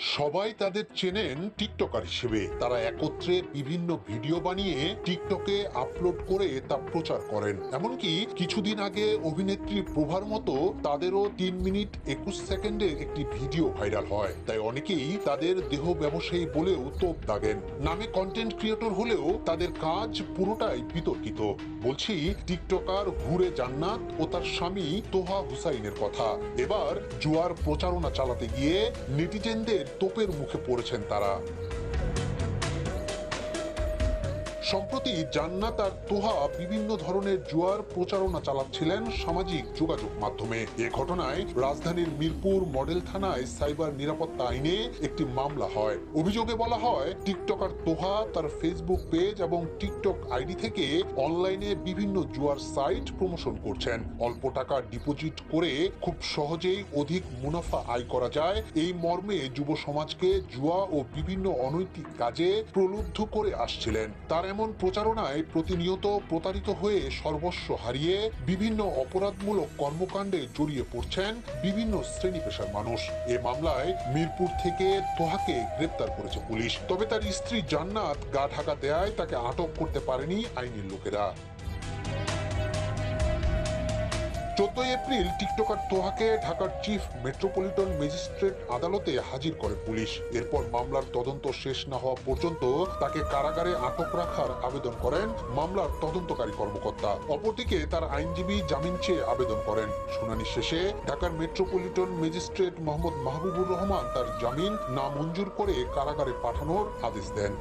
সবাই তাদের চেনেন টিকটকার হিসেবে। তারা একত্রে বিভিন্ন ভিডিও বানিয়ে টিকটকে আপলোড করে তা প্রচার করেন। এমনকি কিছুদিন আগে অভিনেত্রী প্রভার মতো তাদেরও তিন মিনিট একুশ সেকেন্ডের একটি ভিডিও ভাইরাল হয়। তাই অনেকেই তাদের দেহ ব্যবসায়ী বলেও তোপ দাগেন। নামে কন্টেন্ট ক্রিয়েটর হলেও তাদের কাজ পুরোটাই বিতর্কিত। বলছি, টিকটকার ঘুরে জান্নাত ও তার স্বামী তোহা হুসাইনের কথা। এবার জুয়ার প্রচারণা চালাতে গিয়ে নেটিজেনদের তোপের মুখে পড়েছেন তারা। সম্প্রতি জান্নাত আর তোহা বিভিন্ন ধরনের জুয়ার প্রচারণা চালাচ্ছিলেন সামাজিক যোগাযোগ মাধ্যমে। এ ঘটনায় রাজধানীর মিরপুর মডেল থানায় সাইবার নিরাপত্তা আইনে একটি মামলা হয়। অভিযোগে বলা হয়, টিকটকার তোহা তার ফেসবুক পেজ এবং টিকটক আইডি থেকে অনলাইনে বিভিন্ন জুয়ার সাইট প্রমোশন করছেন। অল্প টাকা ডিপোজিট করে খুব সহজেই অধিক মুনাফা আয় করা যায়। এই মর্মে যুব সমাজকে জুয়া ও বিভিন্ন অনৈতিক কাজে প্রলুব্ধ করে আসছিলেন। তার এমন প্রচারণায় প্রতিনিয়ত প্রতারিত হয়ে সর্বস্ব হারিয়ে বিভিন্ন অপরাধমূলক কর্মকাণ্ডে জড়িয়ে পড়ছেন বিভিন্ন শ্রেণি পেশার মানুষ। এ মামলায় মিরপুর থেকে তোহাকে গ্রেপ্তার করেছে পুলিশ। তবে তার স্ত্রী জান্নাত গা ঢাকা দেয়ায় তাকে আটক করতে পারেনি আইনের লোকেরা। চোদ্দই এপ্রিল টিকটকার তোহাকে ঢাকার চিফ মেট্রোপলিটন ম্যাজিস্ট্রেট আদালতে হাজির করে পুলিশ। এরপর মামলার তদন্ত শেষ না হওয়া পর্যন্ত তাকে কারাগারে আটক রাখার আবেদন করেন মামলার তদন্তকারী কর্মকর্তা। অপরদিকে তার আইনজীবী জামিন চেয়ে আবেদন করেন। শুনানি শেষে ঢাকার মেট্রোপলিটন ম্যাজিস্ট্রেট মোহাম্মদ মাহবুবুর রহমান তার জামিন না মঞ্জুর করে কারাগারে পাঠানোর আদেশ দেন।